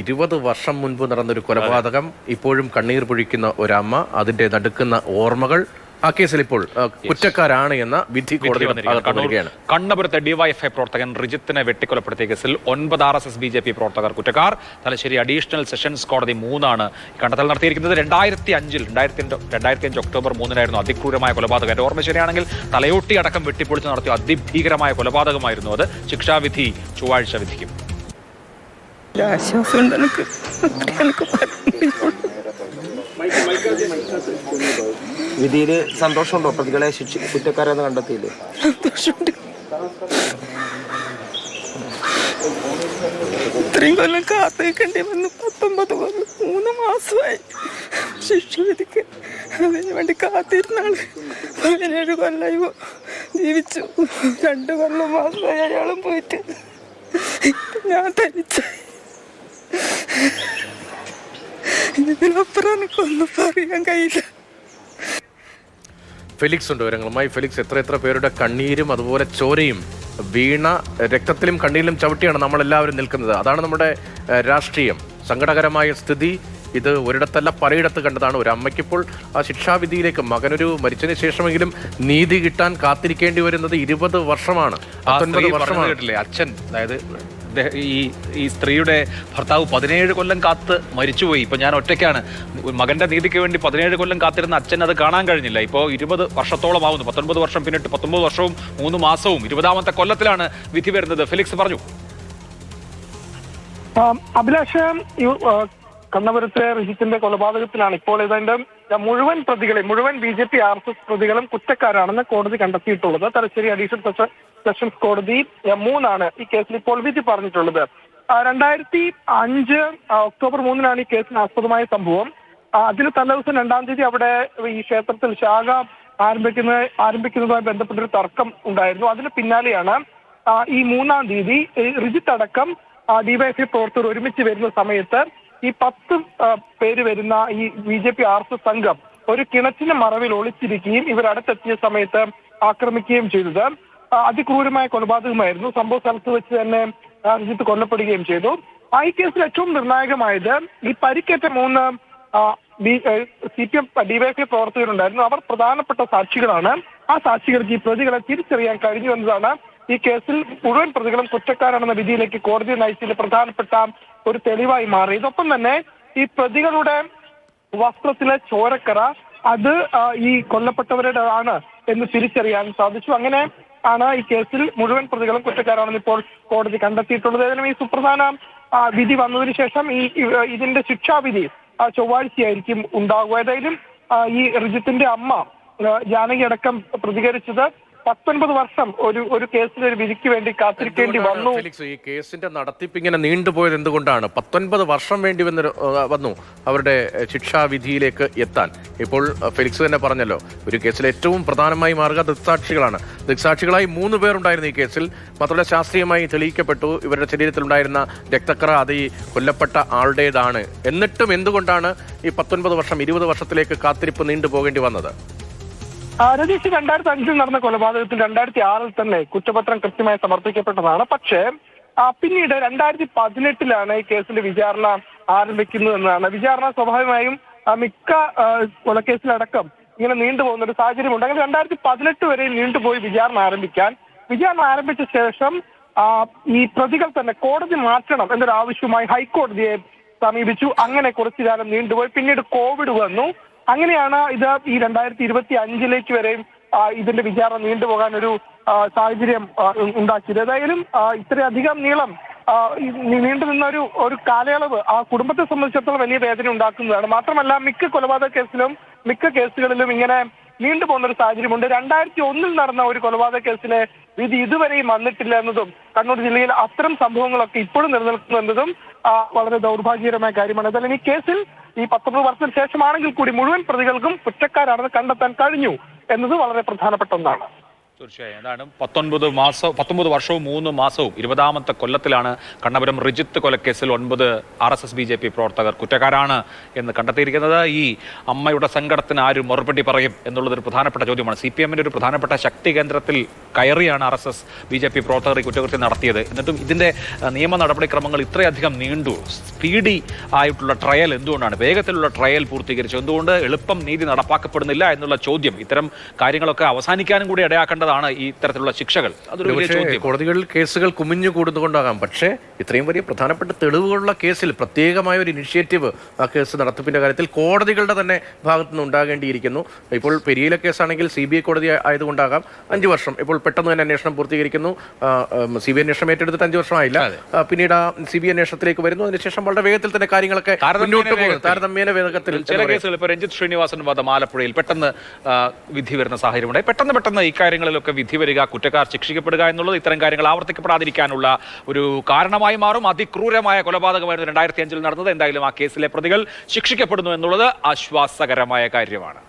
ഇരുപത് വർഷം മുൻപ് നടന്നൊരു കൊലപാതകം ഇപ്പോഴും കണ്ണീർ പൊഴിക്കുന്ന ഒരമ്മ അതിന്റെ നടുക്കുന്ന ഓർമ്മകൾ ആ കേസിൽ ഇപ്പോൾ കുറ്റക്കാരാണ് എന്ന വിധി കോടതി കണ്ണപുരത്തെ ഡിവൈഎഫ്ഐ പ്രവർത്തകൻ റിജിത്തിനെ വെട്ടിക്കൊലപ്പെടുത്തിയ കേസിൽ ഒൻപത് R S S B J P പ്രവർത്തകർ കുറ്റക്കാർ. തലശ്ശേരി അഡീഷണൽ സെഷൻസ് കോടതി മൂന്നാണ് കണ്ടെത്തൽ നടത്തിയിരിക്കുന്നത്. രണ്ടായിരത്തി അഞ്ചിൽ രണ്ടായിരത്തി രണ്ടായിരത്തി അഞ്ച് ഒക്ടോബർ മൂന്നിനായിരുന്നു അതിക്രൂരമായ കൊലപാതകം. എന്റെ ഓർമ്മ ശരിയാണെങ്കിൽ തലയോട്ടി അടക്കം വെട്ടിപ്പൊളിച്ച് നടത്തിയ അതിഭീകരമായ കൊലപാതകമായിരുന്നു അത്. ശിക്ഷാവിധി ചൊവ്വാഴ്ച വിധിക്കും. ഒരു ആശ്വാസമുണ്ട് എനിക്ക്. വിധിയിൽ സന്തോഷമുണ്ടോ? പ്രതികളെ ശിക്ഷ കുറ്റക്കാരെന്ന് കണ്ടെത്തിയില്ലേ? സന്തോഷമുണ്ട്. ഇത്രയും കൊല്ലം കാത്തേക്കേണ്ടി വന്ന്. പത്തൊമ്പത് കൊല്ലം മൂന്ന് മാസമായി ശിക്ഷ വിധിക്ക്. അതിന് വേണ്ടി കാത്തിരുന്നാൾ പതിനേഴ് ജീവിച്ചു. രണ്ട് കൊല്ലം മാസമായി അയാളും പോയിട്ട്. ഞാൻ തനിച്ചായി. ഇതിനപ്പുറം എനിക്കൊന്നും പറയാൻ കഴിയില്ല ഫെലിക്സ് ഉണ്ട് വിവരങ്ങളുമായി. ഫെലിക്സ് എത്ര എത്ര പേരുടെ കണ്ണീരും അതുപോലെ ചോരയും വീണ രക്തത്തിലും കണ്ണീരിലും ചവിട്ടിയാണ് നമ്മളെല്ലാവരും നിൽക്കുന്നത്. അതാണ് നമ്മുടെ രാഷ്ട്രീയം. സങ്കടകരമായ സ്ഥിതി ഇത് ഒരിടത്തല്ല പലയിടത്ത് കണ്ടതാണ്. ഒരു അമ്മയ്ക്കിപ്പോൾ ആ ശിക്ഷാവിധിയിലേക്ക് മകനൊരു മരിച്ചതിന് ശേഷമെങ്കിലും നീതി കിട്ടാൻ കാത്തിരിക്കേണ്ടി വരുന്നത് ഇരുപത് വർഷമാണ്. അച്ഛൻ അതായത് ഈ ഈ സ്ത്രീയുടെ ഭർത്താവ് പതിനേഴ് കൊല്ലം കാത്ത് മരിച്ചുപോയി. ഇപ്പോൾ ഞാൻ ഒറ്റയ്ക്കാണ്. മകന്റെ നീതിക്ക് വേണ്ടി പതിനേഴ് കൊല്ലം കാത്തിരുന്ന അച്ഛൻ അത് കാണാൻ കഴിഞ്ഞില്ല. ഇപ്പോൾ ഇരുപത് വർഷത്തോളം ആവുന്നു പത്തൊൻപത് വർഷം പിന്നിട്ട് പത്തൊമ്പത് വർഷവും മൂന്ന് മാസവും ഇരുപതാമത്തെ കൊല്ലത്തിലാണ് വിധി വരുന്നത്. ഫിലിക്സ് പറഞ്ഞു. അഭിലാഷ് കണ്ണപുരത്തെ റിജിത്തിന്റെ കൊലപാതകത്തിലാണ് ഇപ്പോൾ ഇതിന്റെ മുഴുവൻ പ്രതികളെ മുഴുവൻ B J P R S S പ്രതികളും കുറ്റക്കാരാണെന്ന് കോടതി കണ്ടെത്തിയിട്ടുള്ളത്. തലശ്ശേരി അഡീഷണൽ സെഷൻ സെഷൻസ് കോടതി മൂന്നാണ് ഈ കേസിൽ ഇപ്പോൾ വിധി പറഞ്ഞിട്ടുള്ളത്. രണ്ടായിരത്തി അഞ്ച് ഒക്ടോബർ മൂന്നിനാണ് ഈ കേസിന് ആസ്പദമായ സംഭവം. അതിന് തലേദിവസം രണ്ടാം തീയതി അവിടെ ഈ ക്ഷേത്രത്തിൽ ശാഖ ആരംഭിക്കുന്ന ആരംഭിക്കുന്നതുമായി ബന്ധപ്പെട്ടൊരു തർക്കം ഉണ്ടായിരുന്നു. അതിന് പിന്നാലെയാണ് ഈ മൂന്നാം തീയതി റിജിത്ത് അടക്കം ഡിവൈഎഫ്ഐ പ്രവർത്തകർ ഒരുമിച്ച് വരുന്ന സമയത്ത് ഈ പത്ത് പേര് വരുന്ന ഈ B J P R S S സംഘം ഒരു കിണറ്റിന് മറവിൽ ഒളിച്ചിരിക്കുകയും ഇവർ അടുത്തെത്തിയ സമയത്ത് ആക്രമിക്കുകയും ചെയ്തത്. അതിക്രൂരമായ കൊലപാതകമായിരുന്നു. സംഭവ സ്ഥലത്ത് വെച്ച് തന്നെ ആ, റിജിത്ത് കൊല്ലപ്പെടുകയും ചെയ്തു. ആ ഈ കേസിൽ ഏറ്റവും നിർണായകമായത് ഈ പരിക്കേറ്റ മൂന്ന് സി പി എം ഡിവൈഎഫ്ഐ പ്രവർത്തകരുണ്ടായിരുന്നു. അവർ പ്രധാനപ്പെട്ട സാക്ഷികളാണ്. ആ സാക്ഷികൾക്ക് ഈ പ്രതികളെ തിരിച്ചറിയാൻ കഴിഞ്ഞു എന്നതാണ് ഈ കേസിൽ മുഴുവൻ പ്രതികളും കുറ്റക്കാരാണെന്ന വിധിയിലേക്ക് കോടതി നയിച്ചതിൽ പ്രധാനപ്പെട്ട ഒരു തെളിവായി മാറി. ഇതൊപ്പം തന്നെ ഈ പ്രതികളുടെ വസ്ത്രത്തിലെ ചോരക്കറ അത് ഈ കൊല്ലപ്പെട്ടവരുടെ ആണ് എന്ന് തിരിച്ചറിയാൻ സാധിച്ചു. അങ്ങനെ ആണ് ഈ കേസിൽ മുഴുവൻ പ്രതികളും കുറ്റക്കാരാണെന്ന് ഇപ്പോൾ കോടതി കണ്ടെത്തിയിട്ടുള്ളത്. ഏതായാലും ഈ സുപ്രധാന വിധി വന്നതിന് ശേഷം ഈ- ഇതിന്റെ ശിക്ഷാവിധി ചൊവ്വാഴ്ചയായിരിക്കും ഉണ്ടാകുക ഏതായാലും ഈ റിജിത്തിന്റെ അമ്മ ജാനകി അടക്കം പ്രതികരിച്ചത് പത്തൊൻപത് വർഷം ഒരു ഒരു കേസിൽ ഒരു വിധിക്ക് വേണ്ടി കാത്തിരിക്കേണ്ടി വന്നു. ഫെലിക്സ് ഈ കേസിന്റെ നടത്തിപ്പ് ഇങ്ങനെ നീണ്ടുപോയത് എന്തുകൊണ്ടാണ്? പത്തൊൻപത് വർഷം വേണ്ടി വന്ന് വന്നു അവരുടെ ശിക്ഷാവിധിയിലേക്ക് എത്താൻ. ഇപ്പോൾ ഫെലിക്സ് തന്നെ പറഞ്ഞല്ലോ ഒരു കേസിൽ ഏറ്റവും പ്രധാനമായി മാറുക ദൃക്സാക്ഷികളാണ്. ദൃക്സാക്ഷികളായി മൂന്ന് പേരുണ്ടായിരുന്നു ഈ കേസിൽ. മാത്രമല്ല ശാസ്ത്രീയമായി തെളിയിക്കപ്പെട്ടു ഇവരുടെ ശരീരത്തിലുണ്ടായിരുന്ന രക്തക്കറ അത് ഈ കൊല്ലപ്പെട്ട ആളുടേതാണ്. എന്നിട്ടും എന്തുകൊണ്ടാണ് ഈ പത്തൊൻപത് വർഷം ഇരുപത് വർഷത്തിലേക്ക് കാത്തിരിപ്പ് നീണ്ടുപോകേണ്ടി വന്നത്? രതീഷ് രണ്ടായിരത്തി അഞ്ചിൽ നടന്ന കൊലപാതകത്തിൽ രണ്ടായിരത്തി ആറിൽ തന്നെ കുറ്റപത്രം കൃത്യമായി സമർപ്പിക്കപ്പെട്ടതാണ്. പക്ഷേ പിന്നീട് രണ്ടായിരത്തി പതിനെട്ടിലാണ് ഈ കേസിന്റെ വിചാരണ ആരംഭിക്കുന്നത് എന്നതാണ്. വിചാരണ സ്വാഭാവികമായും മിക്ക കൊലക്കേസിലടക്കം ഇങ്ങനെ നീണ്ടുപോകുന്ന ഒരു സാഹചര്യമുണ്ട്. അങ്ങനെ രണ്ടായിരത്തി പതിനെട്ട് വരെ നീണ്ടുപോയി വിചാരണ ആരംഭിക്കാൻ. വിചാരണ ആരംഭിച്ച ശേഷം ഈ പ്രതികൾ തന്നെ കോടതി മാറ്റണം എന്നൊരു ആവശ്യവുമായി ഹൈക്കോടതിയെ സമീപിച്ചു. അങ്ങനെ കുറച്ചു കാലം നീണ്ടുപോയി. പിന്നീട് കോവിഡ് വന്നു. അങ്ങനെയാണ് ഇത് ഈ രണ്ടായിരത്തി ഇരുപത്തി അഞ്ചിലേക്ക് വരെയും ഇതിന്റെ വിചാരണ നീണ്ടുപോകാൻ ഒരു സാഹചര്യം ഉണ്ടാക്കിയത്. ഏതായാലും ഇത്രയധികം നീളം നീണ്ടു നിന്ന ഒരു ഒരു കാലയളവ് ആ കുടുംബത്തെ സംബന്ധിച്ചിടത്തോളം വലിയ വേദന ഉണ്ടാക്കുന്നതാണ്. മാത്രമല്ല മിക്ക കൊലപാതക കേസിലും മിക്ക കേസുകളിലും ഇങ്ങനെ നീണ്ടുപോകുന്ന ഒരു സാഹചര്യമുണ്ട്. രണ്ടായിരത്തി ഒന്നിൽ നടന്ന ഒരു കൊലപാതക കേസിലെ വിധി ഇതുവരെയും വന്നിട്ടില്ല എന്നതും കണ്ണൂർ ജില്ലയിൽ അത്തരം സംഭവങ്ങളൊക്കെ ഇപ്പോഴും നിലനിൽക്കുന്നു എന്നതും വളരെ ദൗർഭാഗ്യകരമായ കാര്യമാണ്. അതല്ലെങ്കിൽ ഈ കേസിൽ ഈ പത്തൊമ്പത് വർഷത്തിന് ശേഷമാണെങ്കിൽ കൂടി മുഴുവൻ പ്രതികൾക്കും കുറ്റക്കാരാണെന്ന് കണ്ടെത്താൻ കഴിഞ്ഞു. എന്നത് വളരെ പ്രധാനപ്പെട്ട ഒന്നാണ്. തീർച്ചയായും. അതാണ് പത്തൊൻപത് മാസം പത്തൊമ്പത് വർഷവും മൂന്ന് മാസവും ഇരുപതാമത്തെ കൊല്ലത്തിലാണ് കണ്ണപുരം റിജിത്ത് കൊലക്കേസിൽ ഒൻപത് R S S B J P പ്രവർത്തകർ കുറ്റക്കാരാണ് എന്ന് കണ്ടെത്തിയിരിക്കുന്നത്. ഈ അമ്മയുടെ സങ്കടത്തിന് ആര് മറുപടി പറയും എന്നുള്ളത് ഒരു പ്രധാനപ്പെട്ട ചോദ്യമാണ്. സി പി എമ്മിന്റെ ഒരു പ്രധാനപ്പെട്ട ശക്തി കേന്ദ്രത്തിൽ കയറിയാണ് R S S B J P പ്രവർത്തകർ ഈ കുറ്റകൃത്യം നടത്തിയത്. എന്നിട്ടും ഇതിന്റെ നിയമ നടപടിക്രമങ്ങൾ ഇത്രയധികം നീണ്ടു. സ്പീഡി ആയിട്ടുള്ള ട്രയൽ എന്തുകൊണ്ടാണ്? വേഗത്തിലുള്ള ട്രയൽ പൂർത്തീകരിച്ചു. എന്തുകൊണ്ട് എളുപ്പം നീതി നടപ്പാക്കപ്പെടുന്നില്ല എന്നുള്ള ചോദ്യം ഇത്തരം കാര്യങ്ങളൊക്കെ അവസാനിക്കാനും കൂടി ഇടയാക്കേണ്ടതാണ്. ഈ തരത്തിലുള്ള ശിക്ഷകൾ? അതൊരു വലിയ ചോദ്യം. കോടതികളിൽ കേസുകൾ കുമിഞ്ഞു കൂടുന്നുകൊണ്ടാകാം പക്ഷേ ഇത്രയും വലിയ പ്രധാനപ്പെട്ട തെളിവുകളുള്ള കേസിൽ പ്രത്യേകമായ ഒരു ഇനിഷ്യേറ്റീവ് ആ കേസ് നടത്തിപ്പിന്റെ കാര്യത്തിൽ കോടതികളുടെ തന്നെ ഭാഗത്തു നിന്ന് ഉണ്ടാകേണ്ടിയിരിക്കുന്നു. ഇപ്പോൾ പെരിയിലെ കേസാണെങ്കിൽ സി ബി ഐ കോടതി ആയതുകൊണ്ടാകാം. അഞ്ച് വർഷം. ഇപ്പോൾ പെട്ടെന്ന് തന്നെ അന്വേഷണം പൂർത്തീകരിക്കുന്നു. സി ബി ഐ അന്വേഷണം ഏറ്റെടുത്തിട്ട് അഞ്ച് വർഷമായില്ല. പിന്നീട് ആ സി ബി ഐ അന്വേഷണത്തിലേക്ക് വരുന്നു. അതിനുശേഷം വളരെ വേഗത്തിൽ തന്നെ കാര്യങ്ങളൊക്കെ മുന്നോട്ട് പോകും. താരതമ്യേന വേഗത്തിൽ ചില കേസുകൾ ഇപ്പോൾ രഞ്ജിത് ശ്രീനിവാസൻ വധം ആലപ്പുഴയിൽ പെട്ടെന്ന് വിധി വരുന്ന സാഹചര്യം ഉണ്ടായി പെട്ടെന്ന് പെട്ടെന്ന് ഇക്കാര്യങ്ങളിലൊക്കെ വിധി വരിക കുറ്റക്കാർ ശിക്ഷിക്കപ്പെടുക എന്നുള്ളത് ഇത്തരം കാര്യങ്ങൾ ആവർത്തിക്കപ്പെടാതിരിക്കാനുള്ള ഒരു കാരണമായി മാറും. അതിക്രൂരമായ കൊലപാതകമായിരുന്നു രണ്ടായിരത്തി അഞ്ചിൽ നടന്നത്. എന്തായാലും ആ കേസിലെ പ്രതികൾ ശിക്ഷിക്കപ്പെടുന്നു എന്നുള്ളത് ആശ്വാസകരമായ കാര്യമാണ്.